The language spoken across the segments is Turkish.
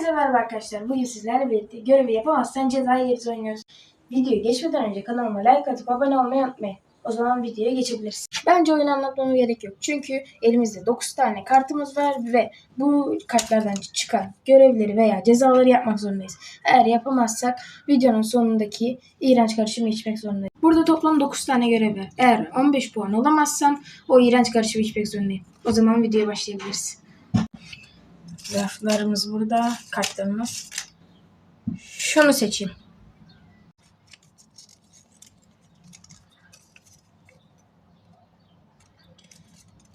Hepinize merhaba arkadaşlar. Bugün sizlerle birlikte görevi yapamazsan cezayı yeriz oynuyoruz. Videoyu geçmeden önce kanalıma like atıp abone olmayı unutmayın. O zaman videoya geçebiliriz. Bence oyunu anlatmama gerek yok. Çünkü elimizde 9 tane kartımız var ve bu kartlardan çıkan görevleri veya cezaları yapmak zorundayız. Eğer yapamazsak videonun sonundaki iğrenç karışımı içmek zorundayız. Burada toplam 9 tane görev var. Eğer 15 puan alamazsam o iğrenç karışımı içmek zorundayım. O zaman videoya başlayabiliriz. Raflarımız burada. Kartlarımız. Şunu seçeyim.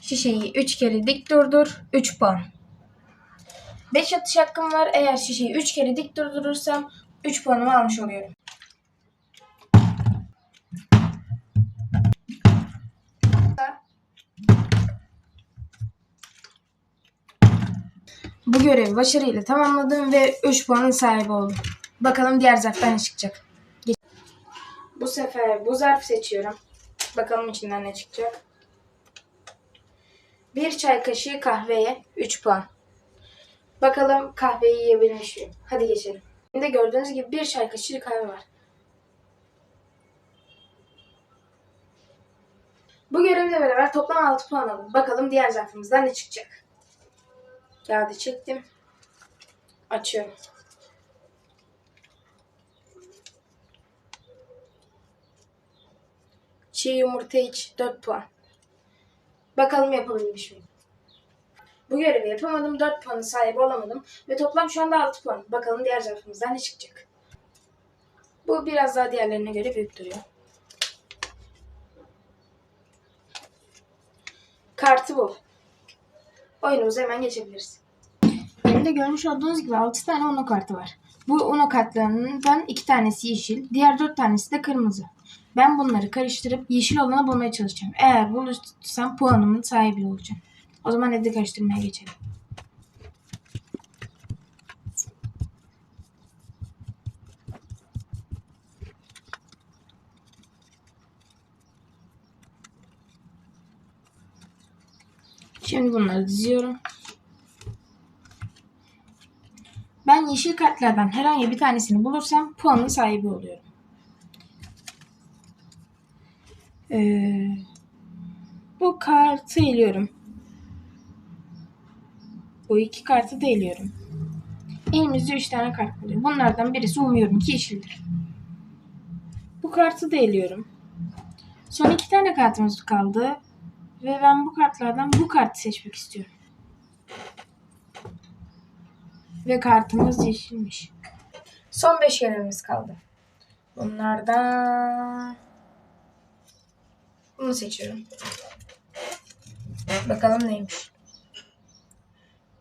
Şişeyi 3 kere dik durdur. 3 puan. 5 atış hakkım var. Eğer şişeyi 3 kere dik durdurursam 3 puanımı almış oluyorum. Görevi başarıyla tamamladım ve 3 puanın sahibi oldum. Bakalım diğer zarftan ne çıkacak. Geç- Bu sefer bu zarf seçiyorum. Bakalım içinden ne çıkacak. Bir çay kaşığı kahveye 3 puan. Bakalım kahveyi yiyebilmiş miyim? Hadi geçelim. Şimdi gördüğünüz gibi bir çay kaşığı kahve var. Bu görevle beraber toplam 6 puan aldım. Bakalım diğer zarfımızdan ne çıkacak. Kağıdı çektim. Açıyorum. Çiğ yumurta iç 4 puan. Bakalım yapabilmiş miyim? Bu görevi yapamadım. 4 puanın sahibi olamadım. Ve toplam şu anda 6 puan. Bakalım diğer zarfımızdan ne çıkacak. Bu biraz daha diğerlerine göre büyük duruyor. Kartı bu. Oyunumuza hemen geçebiliriz. Elimde görmüş olduğunuz gibi 6 tane Uno kartı var. Bu Uno kartlarından 2 tanesi yeşil, diğer 4 tanesi de kırmızı. Ben bunları karıştırıp yeşil olanı bulmaya çalışacağım. Eğer bulursam puanımın sahibi olacağım. O zaman evde karıştırmaya geçelim. Şimdi bunları diziyorum. Ben yeşil kartlardan herhangi bir tanesini bulursam puanın sahibi oluyorum. Ee, bu kartı eliyorum. Bu iki kartı da eliyorum. Elimizde üç tane kart buluyor. Bunlardan birisi umuyorum ki yeşildir. Bu kartı da eliyorum. Son iki tane kartımız kaldı. Ve ben bu kartlardan bu kartı seçmek istiyorum. Ve kartımız yeşilmiş. Son 5 görevimiz kaldı. Bunlardan bunu seçiyorum. Bakalım neymiş.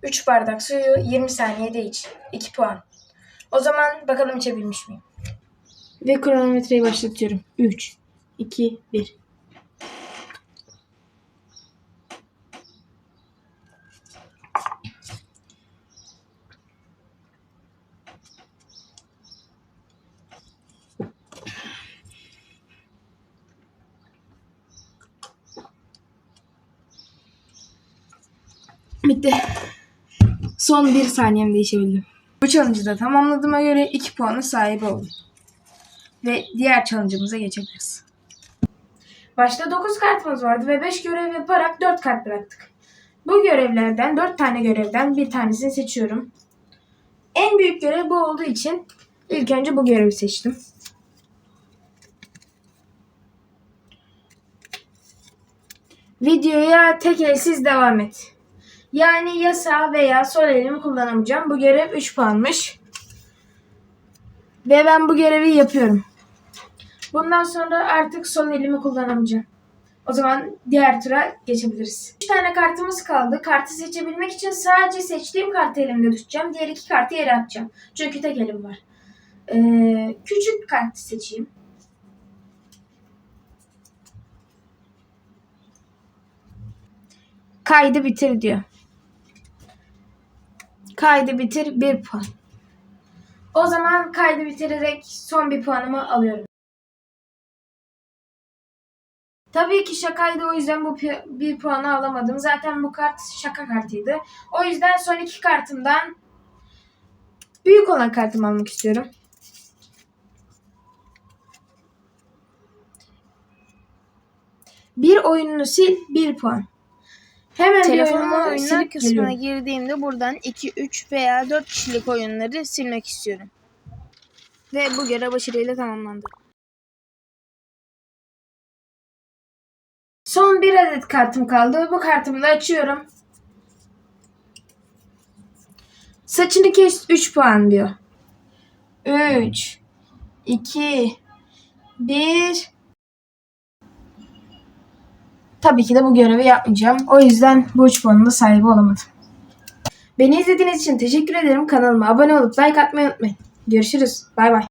3 bardak suyu 20 saniyede iç. 2 puan. O zaman bakalım içebilmiş miyim? Ve kronometreyi başlatıyorum. 3, 2, 1. Bitti. Son bir saniyemde içebildim. Bu challenge'ı da tamamladığıma göre 2 puanı sahibi oldum. Ve diğer challenge'ımıza geçebiliriz. Başta 9 kartımız vardı ve 5 görev yaparak 4 kart bıraktık. Bu görevlerden 4 tane görevden bir tanesini seçiyorum. En büyük görev bu olduğu için ilk önce bu görevi seçtim. Videoya tek elsiz devam et. Yani ya sağ veya sol elimi kullanamayacağım. Bu görev 3 puanmış. Ve ben bu görevi yapıyorum. Bundan sonra artık sol elimi kullanamayacağım. O zaman diğer tura geçebiliriz. 3 tane kartımız kaldı. Kartı seçebilmek için sadece seçtiğim kartı elimde tutacağım. Diğer iki kartı yere atacağım. Çünkü tek elim var. Ee, küçük kartı seçeyim. Kaydı bitir diyor. Kaydı bitir bir puan. O zaman kaydı bitirerek son bir puanımı alıyorum. Tabii ki şakaydı o yüzden bu bir puanı alamadım. Zaten bu kart şaka kartıydı. O yüzden son iki kartımdan Büyük olan kartımı almak istiyorum. Bir oyununu sil, bir puan. Hemen Telefonuma oyunlar silip kısmına geliyorum. girdiğimde buradan 2, 3 veya 4 kişilik oyunları silmek istiyorum. Ve bu görev başarıyla tamamlandı. Son bir adet kartım kaldı. Bu kartımı da açıyorum. Saçını kes 3 puan diyor. 3 2 1 Tabii ki de bu görevi yapmayacağım. O yüzden bu 3 puanın sahibi olamadım. Beni izlediğiniz için teşekkür ederim. Kanalıma abone olup like atmayı unutmayın. Görüşürüz. Bay bay.